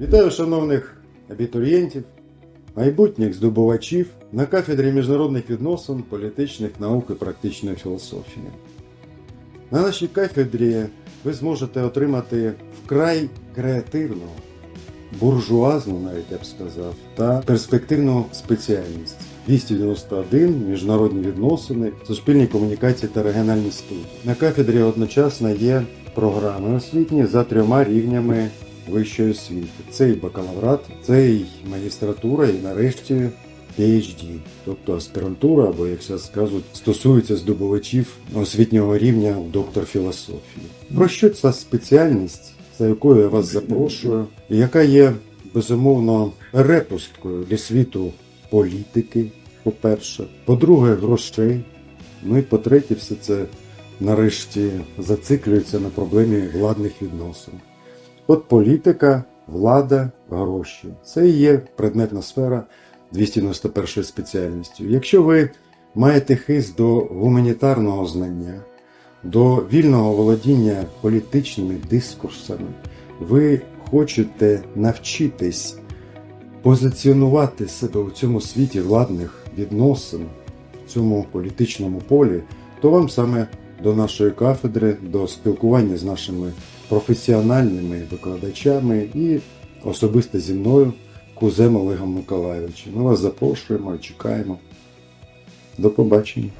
Вітаю шановних абітурієнтів, майбутніх здобувачів на кафедрі міжнародних відносин, політичних наук і практичної філософії. На нашій кафедрі ви зможете отримати вкрай креативну, буржуазну, навіть я б сказав, та перспективну спеціальність. 291 міжнародні відносини, суспільні комунікації та регіональні студії. На кафедрі одночасно є програми освітні за трьома рівнями вищої освіти. Це і бакалаврат, це і магістратура, і нарешті PhD, тобто аспірантура, або як зараз кажуть, стосується здобувачів освітнього рівня доктор філософії. Про що ця спеціальність, за якою я вас запрошую, яка є безумовно перепусткою для світу політики, по-перше, по-друге, грошей. Ну і по-третє, все це нарешті зациклюється на проблемі владних відносин. От політика, влада, гроші. Це і є предметна сфера 291 спеціальністю. Якщо ви маєте хист до гуманітарного знання, до вільного володіння політичними дискурсами, ви хочете навчитись позиціонувати себе у цьому світі владних відносин, в цьому політичному полі, то вам саме до нашої кафедри, до спілкування з нашими професіональними викладачами і особисто зі мною, кузем Олегом Миколайовичем. Ми вас запрошуємо і чекаємо. До побачення.